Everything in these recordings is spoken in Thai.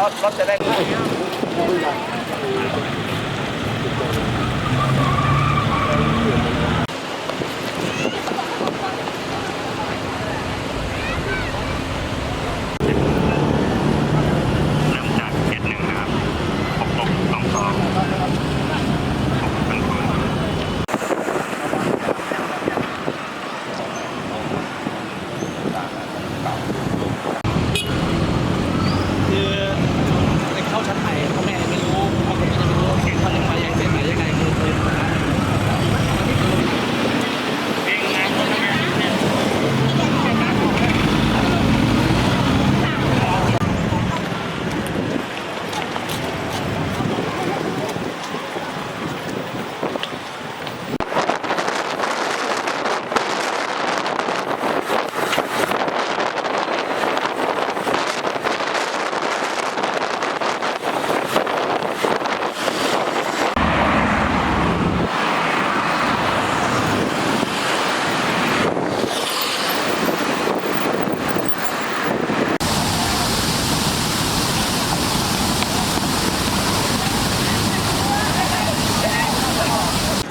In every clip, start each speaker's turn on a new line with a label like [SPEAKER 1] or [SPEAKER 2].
[SPEAKER 1] รถรถจะได้
[SPEAKER 2] เริ่มจากเจ็ดหนึ่งนะครับหกหกสองสองหกเป็นคน
[SPEAKER 3] คือไปเข้าชั้นใหม่พ่อแม่ไม่รู้พ่อแม่จะไม่รู้เห็นเขายังไปยังเสร็จไหนยังไงคือเลยมา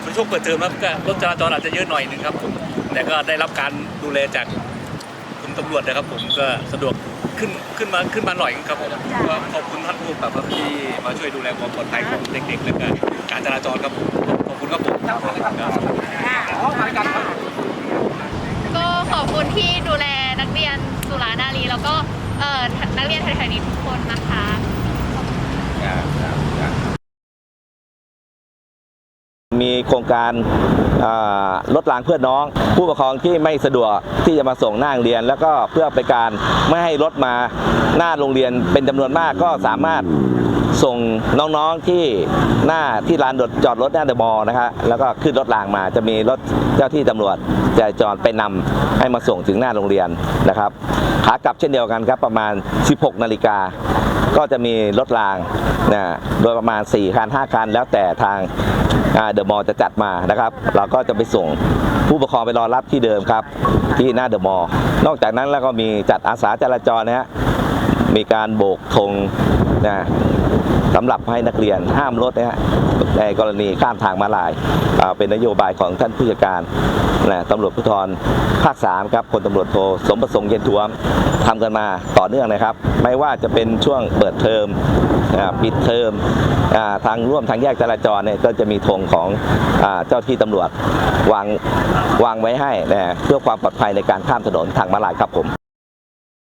[SPEAKER 4] เป็น ช่วงเปิดเทอมครับก็รถจราจรอาจจะเยอะหน่อยหนึงครับผมแต่ก็ได้รับการดูแลจากคุณตำรวจนะครับ ผมก็สะดวกขึ้นขึ้นมาขึ้นมาหน่อยครับผมก็ขอบคุณท่านผู้กำกับครับที่มาช่วยดูแลความปลอดภัยของเด็กๆและก็การจราจรครับผมขอบคุณครับผมครับ
[SPEAKER 5] ก็ขอบคุณที่ดูแลนักเรียนสุรานารีแล้วก็นักเรียนไทยๆนี้ทุกคนนะคะ
[SPEAKER 1] มีโครงการลดรางเพื่อนน้อง ผู้ปกครองที่ไม่สะดวกที่จะมาส่งหน้าโรงเรียน แล้วก็เพื่อไปนการไม่ให้รถมาหน้าโรงเรียนเป็นจำนวนมากก็สามารถ ส่งน้องๆที่หน้าที่ลานจอดรถหน้าเดอะมอลล์นะครับแล้วก็ขึ้นรถรางมาจะมีรถเจ้าที่ตำรวจจราจรไปนำให้มาส่งถึงหน้าโรงเรียนนะครับขากลับเช่นเดียวกันครับประมาณ 16 นาฬิกาก็จะมีรถรางนะโดยประมาณ 4 คัน 5 คัน แล้วแต่ทางเดอะมอลล์จะจัดมานะครับ เราก็จะไปส่งผู้ปกครองไปรอรับที่เดิมครับ ที่หน้าเดอะมอลล์นอกจากนั้นแล้วก็มีจัดอาสาจราจรนะฮะ มีการโบกธงนะสำหรับให้นักเรียนห้ามรถนะฮะในกรณีข้ามทางมาลายอ่าเป็นนโยบายของท่านผู้จัดการนะตำรวจภูธรภาค3ครับพลตำรวจโทสมประสงค์เย็นทวมทำกันมาต่อเนื่องนะครับ ไม่ว่าจะเป็นช่วงเปิดเทอมปิดเทอมทางร่วมทางแยกจราจรเนี่ยก็จะมีธงของอเจ้าที่ตำรวจวางวางไว้ให้นะเพื่อความปลอดภัยในการข้ามถนนทางมาลายครับผม